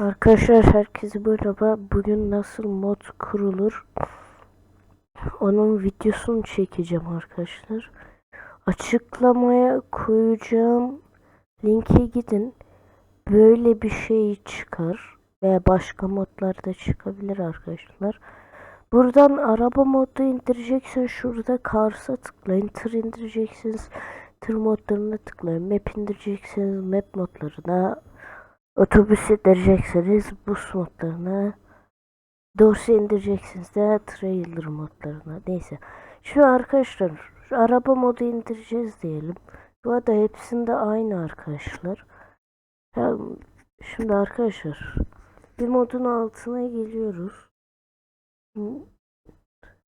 Arkadaşlar herkese merhaba. Bugün nasıl mod kurulur? Onun videosunu çekeceğim arkadaşlar. Açıklamaya koyacağım linke gidin. Böyle bir şey çıkar. Veya başka modlar da çıkabilir arkadaşlar. Buradan araba modu indireceksin. Şurada Cars'a tıklayın. Tır indireceksiniz. Tır modlarına tıklayın. Map indireceksiniz. Map modlarına Otobüs indirecekseniz bus modlarına dosya indireceksiniz de trailer modlarına neyse. Şu arkadaşlar şu araba modu indireceğiz diyelim. Bu arada hepsinde aynı arkadaşlar. Şimdi arkadaşlar bir modun altına geliyoruz.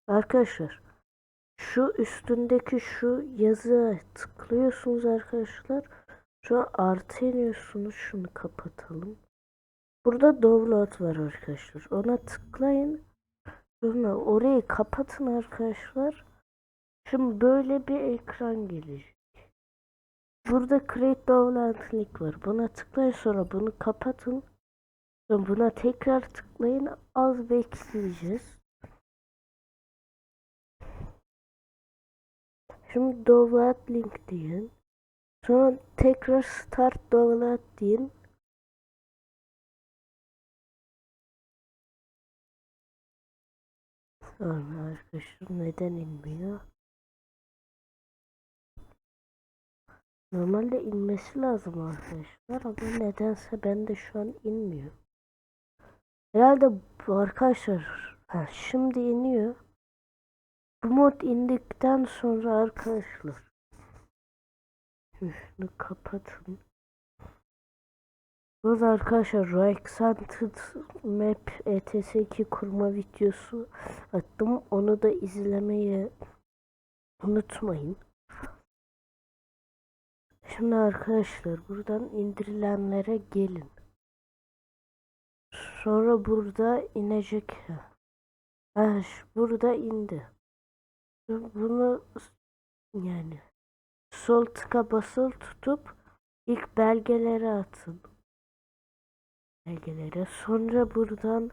Arkadaşlar şu üstündeki şu yazıya tıklıyorsunuz arkadaşlar. Şu artı iniyorsunuz. Şunu kapatalım. Burada download var arkadaşlar. Ona tıklayın. Sonra orayı kapatın arkadaşlar. Şimdi böyle bir ekran gelecek. Burada create download link var. Buna tıklayın sonra bunu kapatın. Sonra buna tekrar tıklayın. Az bekleyeceğiz. Şimdi download link diyin. Sonra tekrar start download deyin. Sonra arkadaşlar neden inmiyor? Normalde inmesi lazım arkadaşlar ama nedense bende şu an inmiyor. Herhalde arkadaşlar ha, şimdi iniyor. Bu mod indikten sonra arkadaşlar şunu kapatın. Burada arkadaşlar Rexanted Map ETS2 kurma videosu attım. Onu da izlemeyi unutmayın. Şimdi arkadaşlar buradan indirilenlere gelin. Sonra burada inecek. Ha, burada indi. Bunu yani sol tıka basılı tutup ilk belgeleri atın. Belgelere. Sonra buradan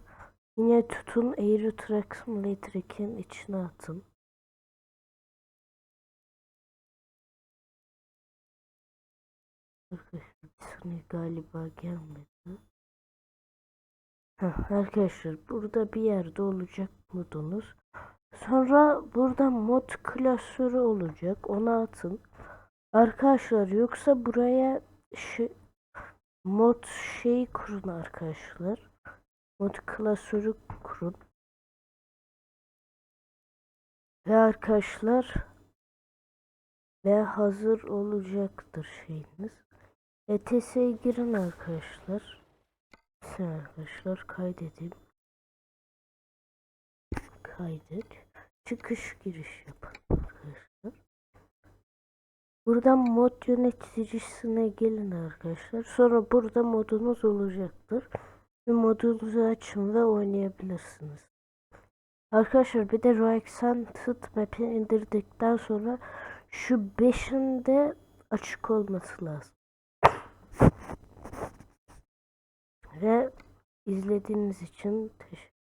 yine tutun Euro Truck Simulator 2'nin içine atın. Arkadaşlar sınır galiba gelmedi. Heh, arkadaşlar burada bir yerde olacak modunuz. Sonra burada mod klasörü olacak. Onu atın. Arkadaşlar yoksa buraya şey, mod şey kurun arkadaşlar. Mod klasörü kurun. Ve arkadaşlar ve hazır olacaktır şeyiniz. ETS'ye girin arkadaşlar. Sen arkadaşlar kaydedeyim. Kaydet. Çıkış giriş arkadaşlar. Buradan mod yöneticisine gelin arkadaşlar. Sonra burada modunuz olacaktır. Bir modunuzu açın ve oynayabilirsiniz. Arkadaşlar bir de Roexanted map'i indirdikten sonra şu 5'in de açık olması lazım. Ve izlediğiniz için teşekkür